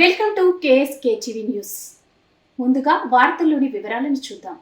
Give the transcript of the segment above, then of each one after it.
Welcome to KSK TV news. ముందుగా వార్తల్లోని వివరాలను చూద్దాం.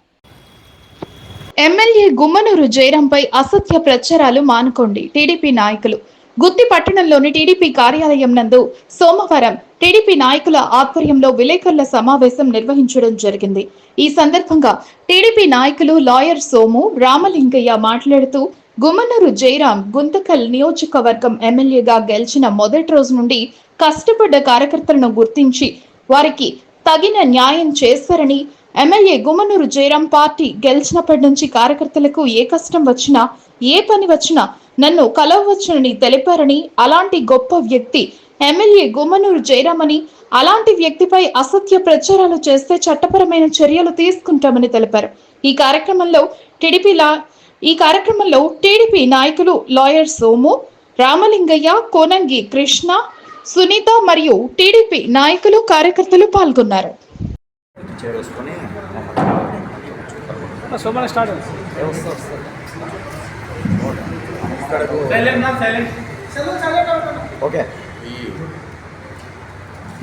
ఎమ్మెల్యే గుమ్మనూరు జయరాంపై అసత్య ప్రచారాలు మానుకోండి టీడీపీ నాయకులు. గుత్తి పట్టణంలోని టీడీపీ కార్యాలయం నందు సోమవారం టీడీపీ నాయకుల ఆధ్వర్యంలో విలేకరుల సమావేశం నిర్వహించడం జరిగింది. ఈ సందర్భంగా టీడీపీ నాయకులు లాయర్ సోము రామలింగయ్య మాట్లాడుతూ గుమ్మనూరు జయరాం గుంతకల్ నియోజకవర్గం ఎమ్మెల్యేగా గెలిచిన మొదటి రోజు నుండి కష్టపడ్డ కార్యకర్తలను గుర్తించి వారికి తగిన న్యాయం చేస్తారని ఎమ్మెల్యే గుమ్మనూరు జయరాం పార్టీ గెలిచినప్పటి నుంచి కార్యకర్తలకు ఏ కష్టం వచ్చినా ఏ పని వచ్చినా నన్ను కలవచ్చునని తెలిపారని అలాంటి గొప్ప వ్యక్తి ఎమ్మెల్యే గుమ్మనూరు జయరామని అలాంటి వ్యక్తిపై అసత్య ప్రచారాలు చేస్తే చట్టపరమైన చర్యలు తీసుకుంటామని తెలిపారు. ఈ కార్యక్రమంలో టీడీపీలా ఈ కార్యక్రమంలో టీడీపీ నాయకులు లాయర్ సోము రామలింగయ్య కోనంగి కృష్ణ సునీత మరియు టీడీపీ నాయకులు కార్యకర్తలు పాల్గొన్నారు. ఓకే. ఈ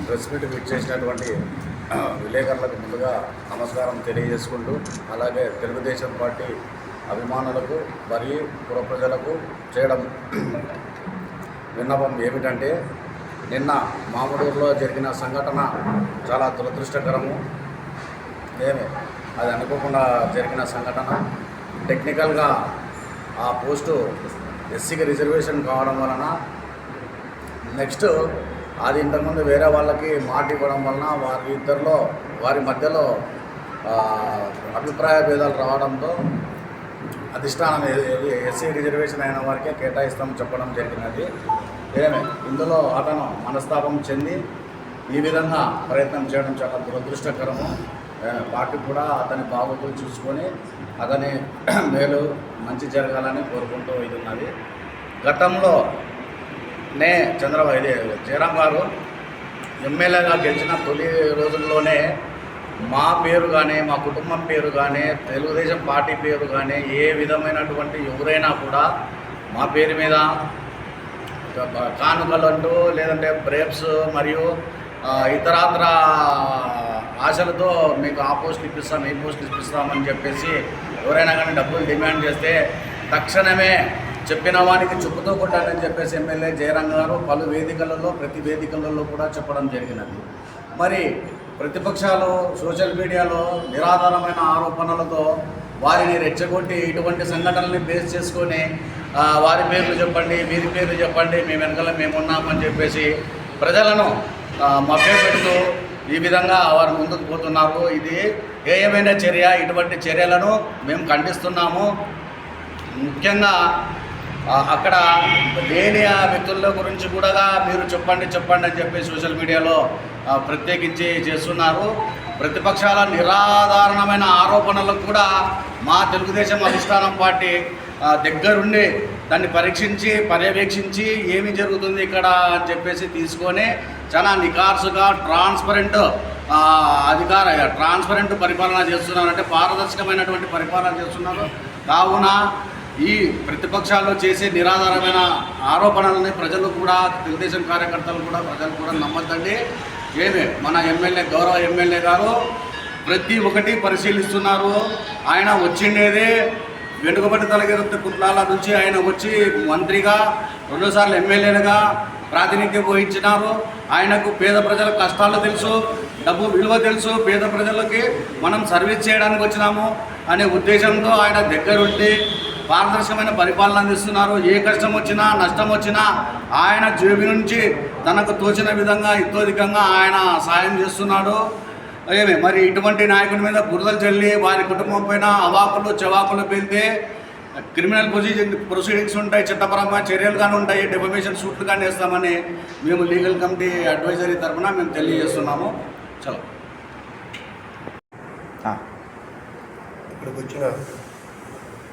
ప్రెస్ మీట్ చేసినటువంటి విలేకరులకు ముందుగా నమస్కారం తెలియజేసుకుంటూ అలాగే తెలుగుదేశం పార్టీ అభిమానులకు మరియు పుర ప్రజలకు చేయడం విన్నపం ఏమిటంటే నిన్న మామిడూరులో జరిగిన సంఘటన చాలా దురదృష్టకరము. ఏమి అది అనుకోకుండా జరిగిన సంఘటన. టెక్నికల్గా ఆ పోస్టు ఎస్సీకి రిజర్వేషన్ కావడం వలన నెక్స్ట్ అది ఇంతకుముందు వేరే వాళ్ళకి మాట ఇవ్వడం వలన వారి ఇద్దరిలో వారి మధ్యలో అభిప్రాయ భేదాలు రావడంతో అధిష్టానం ఎస్సీ రిజర్వేషన్ అయిన వారికే కేటాయిస్తాం చెప్పడం జరిగినది. ఏమే? ఇందులో అతను మనస్తాపం చెంది ఈ విధంగా ప్రయత్నం చేయడం చాలా దురదృష్టకరము. పార్టీ కూడా అతని బాగోగులు చూసుకొని అతని మేలు మంచి జరగాలని కోరుకుంటూ ఇది ఉన్నది. గతంలో నే చంద్రబాబు ఇది జయరాం గారు ఎమ్మెల్యేగా గెలిచిన తొలి రోజుల్లోనే మా పేరు కానీ మా కుటుంబం పేరు కానీ తెలుగుదేశం పార్టీ పేరు కానీ ఏ విధమైనటువంటి ఎవరైనా కూడా మా పేరు మీద కానుకలంటూ లేదంటే బ్రేప్స్ మరియు ఇతరాతర ఆశలతో మీకు ఆ పోస్ట్ ఇప్పిస్తాం ఈ పోస్ట్ ఇప్పిస్తామని చెప్పేసి ఎవరైనా కానీ డబ్బులు డిమాండ్ చేస్తే తక్షణమే చెప్పిన వానికి చెప్పుతూ కొట్టాలని చెప్పేసి ఎమ్మెల్యే జయరంగ గారు పలు వేదికలలో ప్రతి వేదికలలో కూడా చెప్పడం జరిగినది. మరి ప్రతిపక్షాలు సోషల్ మీడియాలో నిరాధారమైన ఆరోపణలతో వారిని రెచ్చగొట్టి ఇటువంటి సంఘటనల్ని బేస్ చేసుకొని వారి పేర్లు చెప్పండి వీరి పేర్లు చెప్పండి మేము వెనకాల మేము ఉన్నామని చెప్పేసి ప్రజలను మభ్యపెడుతూ ఈ విధంగా వారు ముందుకు పోతున్నారు. ఇది ఏయమైన చర్య. ఇటువంటి చర్యలను మేము ఖండిస్తున్నాము. ముఖ్యంగా అక్కడ లేని ఆ వ్యక్తుల గురించి కూడా మీరు చెప్పండి చెప్పండి అని చెప్పి సోషల్ మీడియాలో ప్రత్యేకించి చేస్తున్నారు. ప్రతిపక్షాల నిరాధారణమైన ఆరోపణలకు కూడా మా తెలుగుదేశం అధిష్టానం పార్టీ దగ్గరుండి దాన్ని పరీక్షించి పర్యవేక్షించి ఏమి జరుగుతుంది ఇక్కడ అని చెప్పేసి తీసుకొని చాలా నికార్సుగా ట్రాన్స్పరెంట్ అధికార ట్రాన్స్పరెంట్ పరిపాలన చేస్తున్నారు అంటే పారదర్శకమైనటువంటి పరిపాలన చేస్తున్నారు. కావున ఈ ప్రతిపక్షాల్లో చేసే నిరాధారమైన ఆరోపణలని ప్రజలు కూడా తెలుగుదేశం కార్యకర్తలు కూడా ప్రజలు కూడా నమ్మద్దండి. ఏమి? మన ఎమ్మెల్యే గౌరవ ఎమ్మెల్యే గారు ప్రతి ఒక్కటి పరిశీలిస్తున్నారు. ఆయన వచ్చిండేదే వెనుకబడి తలగిరి కుట్లాల నుంచి ఆయన వచ్చి మంత్రిగా రెండుసార్లు ఎమ్మెల్యేలుగా ప్రాతినిధ్యం వహించినారు. ఆయనకు పేద ప్రజల కష్టాలు తెలుసు డబ్బు విలువ తెలుసు. పేద ప్రజలకి మనం సర్వీస్ చేయడానికి వచ్చినాము అనే ఉద్దేశంతో ఆయన దగ్గరుండి పారదర్శకమైన పరిపాలన అందిస్తున్నారు. ఏ కష్టం వచ్చినా నష్టం వచ్చినా ఆయన జేబు నుంచి తనకు తోచిన విధంగా ఇతోధికంగా ఆయన సాయం చేస్తున్నాడు. ఏమి మరి ఇటువంటి నాయకుడి మీద బురదలు చల్లి వారి కుటుంబం పైన అవాకులు చవాకులు పెళ్తే క్రిమినల్ ప్రొసీజర్ ప్రొసీడింగ్స్ ఉంటాయి చట్టపరంగా చర్యలు కానీ ఉంటాయి డెఫమేషన్ సూట్లు కానీ వేస్తామని మేము లీగల్ కమిటీ అడ్వైజరీ తరఫున మేము తెలియజేస్తున్నాము. చలో. ఇక్కడికి వచ్చిన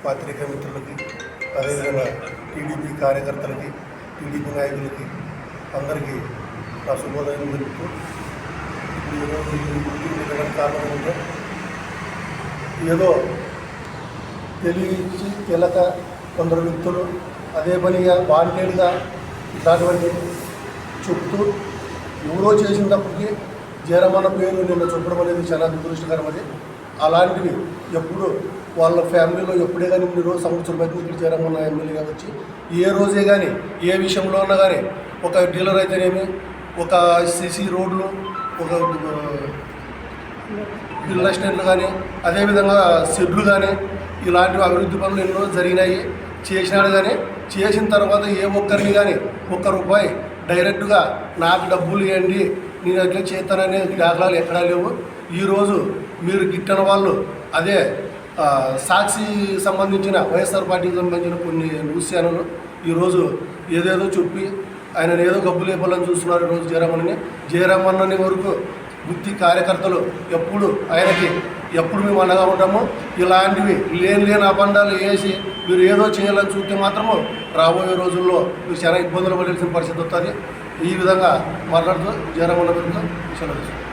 పాత్రికా మిత్రులకి అదేవిధంగా టీడీపీ కార్యకర్తలకి టీడీపీ నాయకులకి అందరికీ నా శుభోదయం తెలుపుతూ ఈరోజు కారణం ఏదో తెలియచి తెలక కొందరు వ్యక్తులు అదే పనిగా వాంటెడ్గా ఇట్లాంటివన్నీ చెప్తూ ఎవరో చేసినప్పటికీ జయరామన్న పేరు నిన్న చెప్పడం అనేది చాలా దురదృష్టకరం అది. అలాంటివి ఎప్పుడు వాళ్ళ ఫ్యామిలీలో ఎప్పుడే కానీ ఇన్ని రోజు సంవత్సరం బయట ఇక్కడ జయరామన్న ఎమ్మెల్యేగా వచ్చి ఏ రోజే కానీ ఏ విషయంలో ఉన్నా కానీ ఒక డీలర్ అయితేనేమి ఒక సిసి రోడ్లు ఒక ఇళ్ళ స్టేట్లు కానీ అదేవిధంగా షెడ్లు కానీ ఇలాంటి అభివృద్ధి పనులు ఎన్నో జరిగినాయి. చేసినాడు కానీ చేసిన తర్వాత ఏ ఒక్కరిని కానీ ఒక్క రూపాయి డైరెక్ట్గా నాకు డబ్బులు ఇవ్వండి నేను అట్లా చేస్తాననే దాఖలాలు ఎక్కడా లేవు. ఈరోజు మీరు గిట్టని వాళ్ళు అదే సాక్షి సంబంధించిన వైఎస్ఆర్ పార్టీకి సంబంధించిన కొన్ని న్యూస్ ఛానల్ ఈరోజు ఏదేదో చెప్పి ఆయన ఏదో గబ్బు లేపాలని చూస్తున్నారు ఈరోజు జయరామన్ని జయరామన్నని వరకు వృత్తి కార్యకర్తలు ఎప్పుడు ఆయనకి ఎప్పుడు మేము అండగా ఉంటాము ఇలాంటివి లేని లేని అబండాలు వేసి మీరు ఏదో చేయాలని చూస్తే మాత్రము రాబోయే రోజుల్లో మీరు చాలా ఇబ్బందులు పడాల్సిన పరిస్థితి వస్తుంది. ఈ విధంగా మాట్లాడుతూ జయరామన్న విధంగా సెలవు